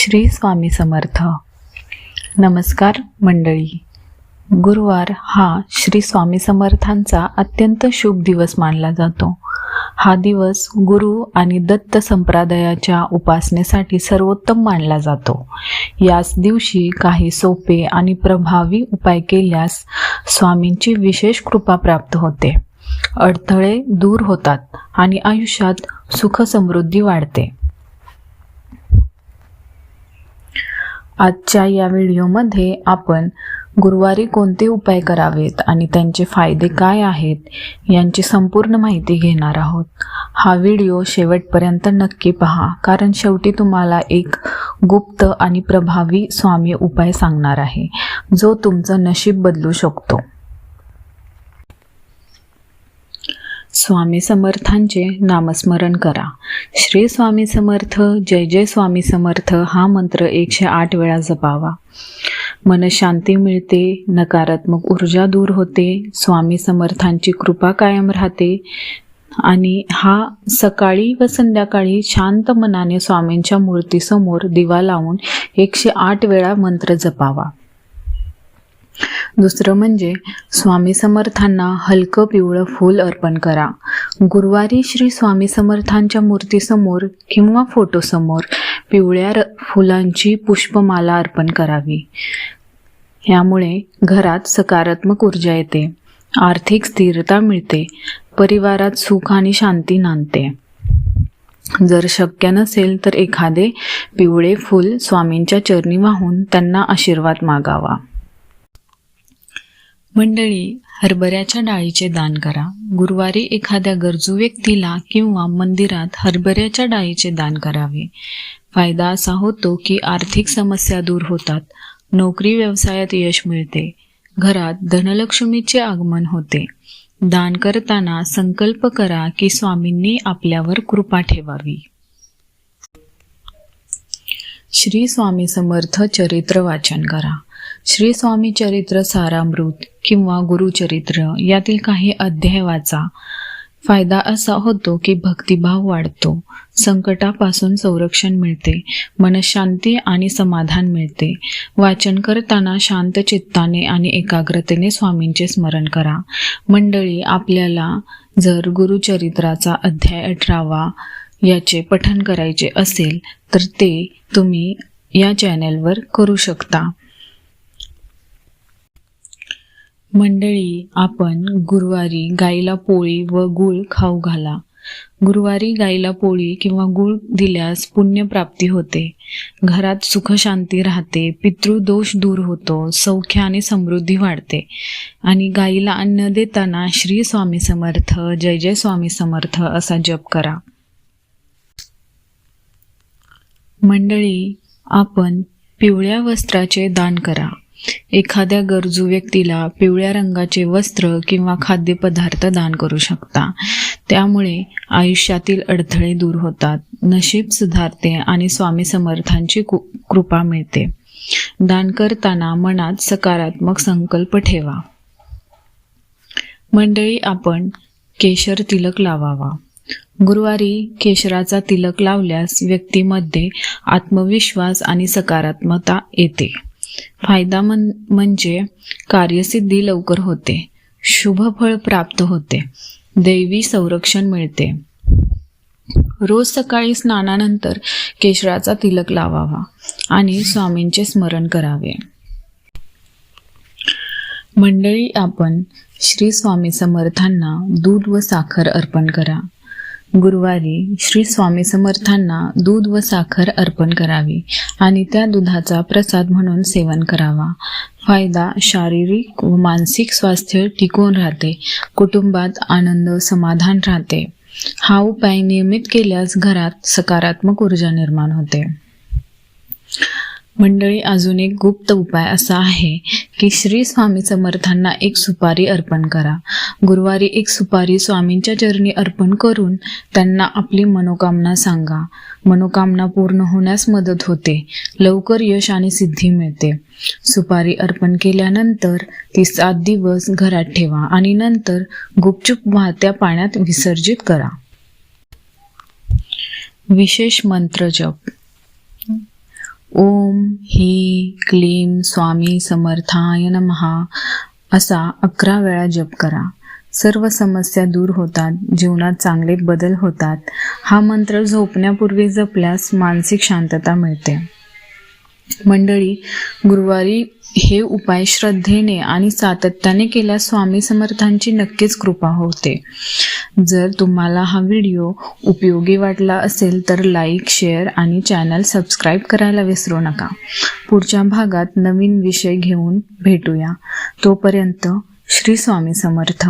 श्री स्वामी समर्थ. नमस्कार मंडळी. गुरुवार हा श्री स्वामी समर्थांचा अत्यंत शुभ दिवस मानला जातो. हा दिवस गुरु आणि दत्त संप्रदायाच्या उपासनेसाठी सर्वोत्तम मानला जातो. याच दिवशी काही सोपे आणि प्रभावी उपाय केल्यास स्वामींची विशेष कृपा प्राप्त होते. अडथळे दूर होतात आणि आयुष्यात सुख समृद्धी वाढते. आजच्या या व्हिडिओमध्ये आपण गुरुवारी कोणते उपाय करावेत आणि त्यांचे फायदे काय आहेत यांची संपूर्ण माहिती घेणार आहोत. हा व्हिडिओ शेवटपर्यंत नक्की पहा कारण शेवटी तुम्हाला एक गुप्त आणि प्रभावी स्वामी उपाय सांगणार आहे जो तुमचं नशीब बदलू शकतो. स्वामी समर्थांचे नामस्मरण करा. श्री स्वामी समर्थ जय जय स्वामी समर्थ हा मंत्र एकशे आठ वेळा जपावा. मनशांती मिळते नकारात्मक ऊर्जा दूर होते स्वामी समर्थांची कृपा कायम राहते आणि हा सकाळी व संध्याकाळी शांत मनाने स्वामींच्या मूर्तीसमोर दिवा लावून एकशे आठ वेळा मंत्र जपावा. दुसरं म्हणजे स्वामी समर्थांना हलकं पिवळं फूल अर्पण करा. गुरुवारी श्री स्वामी समर्थांच्या मूर्तीसमोर किंवा फोटोसमोर पिवळ्या र फुलांची पुष्पमाला अर्पण करावी. यामुळे घरात सकारात्मक ऊर्जा येते. आर्थिक स्थिरता मिळते. परिवारात सुख आणि शांती नांदते. जर शक्य नसेल तर एखादे पिवळे फूल स्वामींच्या चरणी वाहून त्यांना आशीर्वाद मागावा. मंडळी हरभऱ्याच्या डाळीचे दान करा. गुरुवारी एखाद्या गरजू व्यक्तीला किंवा मंदिरात हरभऱ्याच्या डाळीचे दान करावे. फायदा असा होतो की आर्थिक समस्या दूर होतात. नोकरी व्यवसायात यश मिळते. घरात धनलक्ष्मीचे आगमन होते. दान करताना संकल्प करा की स्वामींनी आपल्यावर कृपा ठेवावी. श्री स्वामी समर्थ चरित्र वाचन करा. श्री स्वामी चरित्र सारामृत किंवा गुरुचरित्र यातील काही अध्याय वाचा फायदा असा होतो की भक्तिभाव वाढतो संकटापासून संरक्षण मिळते मनशांती आणि समाधान मिळते. वाचन करताना शांत चित्ताने आणि एकाग्रतेने स्वामींचे स्मरण करा. मंडळी आपल्याला जर गुरुचरित्राचा अध्याय अठरावा याचे पठन करायचे असेल तर ते तुम्ही या चॅनेलवर करू शकता. मंडळी आपण गुरुवारी गाईला पोळी व गूळ खाऊ घाला. गुरुवारी गाईला पोळी किंवा गूळ दिल्यास पुण्यप्राप्ती होते. घरात सुखशांती राहते पितृदोष दूर होतो सौख्य आणि समृद्धी वाढते. आणि गाईला अन्न देताना श्री स्वामी समर्थ जय जय स्वामी समर्थ असा जप करा. मंडळी आपण पिवळ्या वस्त्राचे दान करा. एखाद्या गरजू व्यक्तीला पिवळ्या रंगाचे वस्त्र किंवा खाद्यपदार्थ दान करू शकता. त्यामुळे आयुष्यातील अडथळे दूर होतात. नशीब सुधारते आणि स्वामी समर्थांची कृपा मिळते. दान करताना मनात सकारात्मक संकल्प ठेवा. मंडळी आपण केशर तिलक लावावा. गुरुवारी केशराचा तिलक लावल्यास व्यक्तीमध्ये आत्मविश्वास आणि सकारात्मकता येते. फायदा मन म्हणजे कार्यसिद्धी लवकर होते. शुभफळ प्राप्त होते. दैवी संरक्षण मिळते. रोज सकाळी स्नानानंतर केशराचा तिलक लावावा आणि स्वामींचे स्मरण करावे. मंडळी आपण श्री स्वामी समर्थांना दूध व साखर अर्पण करा. गुरुवारी श्री स्वामी समर्थांना दूध व साखर अर्पण करावी आणि त्या दुधाचा प्रसाद म्हणून सेवन करावा. फायदा शारीरिक व मानसिक स्वास्थ्य टिकून राहते. कुटुंबात आनंद समाधान राहते. हा उपाय नियमित केल्यास घरात सकारात्मक ऊर्जा निर्माण होते. मंडळी अजून एक गुप्त उपाय असा आहे की श्री स्वामी समर्थांना एक सुपारी अर्पण करा. गुरुवारी एक सुपारी स्वामींच्या चरणी अर्पण करून त्यांना आपली मनोकामना सांगा. मनोकामना पूर्ण होण्यास मदत होते. लवकर यश आणि सिद्धी मिळते. सुपारी अर्पण केल्यानंतर ती सात दिवस घरात ठेवा आणि नंतर गुपचूप वाहत्या पाण्यात विसर्जित करा. विशेष मंत्र जप. ओम ही क्लीम स्वामी समर्थाय नमहा असा अकरा वेळा जप करा. सर्व समस्या दूर होतात जीवनात चांगले बदल होतात. हा मंत्र झोपण्यापूर्वी जपल्यास मानसिक शांतता मिळते. मंडळी गुरुवारी हे उपाय श्रद्धेने आणि सातत्याने केल्यास स्वामी समर्थांची नक्कीच कृपा होते. जर तुम्हाला हा व्हिडिओ उपयोगी वाटला असेल तर लाईक शेअर आणि चॅनल सबस्क्राईब करायला विसरू नका. पुढच्या भागात नवीन विषय घेऊन भेटूया. तोपर्यंत श्री स्वामी समर्थ.